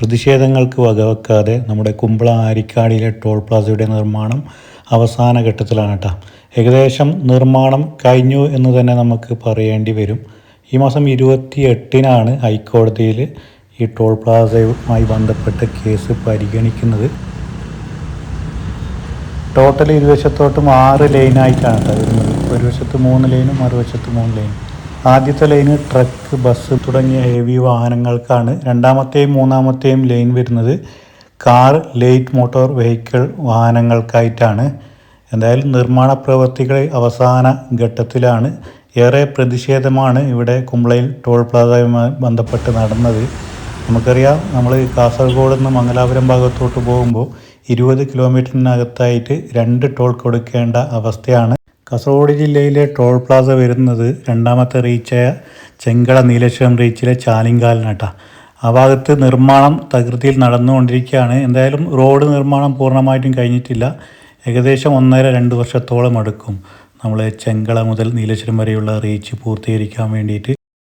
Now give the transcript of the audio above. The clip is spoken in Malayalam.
പ്രതിഷേധങ്ങൾക്ക് വകവെക്കാതെ നമ്മുടെ കുമ്പള ആരിക്കാടിയിലെ ടോൾ പ്ലാസയുടെ നിർമ്മാണം അവസാന ഘട്ടത്തിലാണ് കേട്ടോ. ഏകദേശം നിർമ്മാണം കഴിഞ്ഞു എന്ന് തന്നെ നമുക്ക് പറയേണ്ടി വരും. ഈ മാസം ഇരുപത്തി എട്ടിനാണ് ഹൈക്കോടതിയിൽ ഈ ടോൾ പ്ലാസയുമായി ബന്ധപ്പെട്ട കേസ് പരിഗണിക്കുന്നത്. ടോട്ടൽ ഇരുവശത്തോട്ടും ആറ് ലൈനായിട്ടാണ് കേട്ടോ വരുന്നത്. ഒരു വശത്ത് മൂന്ന് ലൈനും മറുവശത്ത് മൂന്ന് ലൈനും. ആദ്യത്തെ ലൈന് ട്രക്ക് ബസ് തുടങ്ങിയ ഹെവി വാഹനങ്ങൾക്കാണ് രണ്ടാമത്തെയും മൂന്നാമത്തെയും ലൈൻ വരുന്നത്. കാർ ലൈറ്റ് മോട്ടോർ വെഹിക്കിൾ വാഹനങ്ങൾക്കായിട്ടാണ്. എന്തായാലും നിർമ്മാണ പ്രവൃത്തികൾ അവസാന ഘട്ടത്തിലാണ്. ഏറെ പ്രതിഷേധമാണ് ഇവിടെ കുമ്പളയിൽ ടോൾ പ്ലാസയുമായി ബന്ധപ്പെട്ട് നടന്നത്. നമുക്കറിയാം നമ്മൾ കാസർഗോഡ് നിന്ന് മംഗലാപുരം ഭാഗത്തോട്ട് പോകുമ്പോൾ ഇരുപത് കിലോമീറ്ററിനകത്തായിട്ട് രണ്ട് ടോൾ കൊടുക്കേണ്ട അവസ്ഥയാണ് കാസർഗോഡ് ജില്ലയിലെ ടോൾ പ്ലാസ വരുന്നത് രണ്ടാമത്തെ റീച്ചായ ചെങ്കള നീലേശ്വരം റീച്ചിലെ ചാലിങ്കാലിനട്ടാണ് ആ ഭാഗത്ത് നിർമ്മാണം തകൃതിയിൽ നടന്നുകൊണ്ടിരിക്കുകയാണ്. എന്തായാലും റോഡ് നിർമ്മാണം പൂർണമായിട്ടും കഴിഞ്ഞിട്ടില്ല. ഏകദേശം ഒന്നര രണ്ട് വർഷത്തോളം എടുക്കും നമ്മൾ ചെങ്കള മുതൽ നീലേശ്വരം വരെയുള്ള റീച്ച് പൂർത്തീകരിക്കാൻ വേണ്ടിയിട്ട്.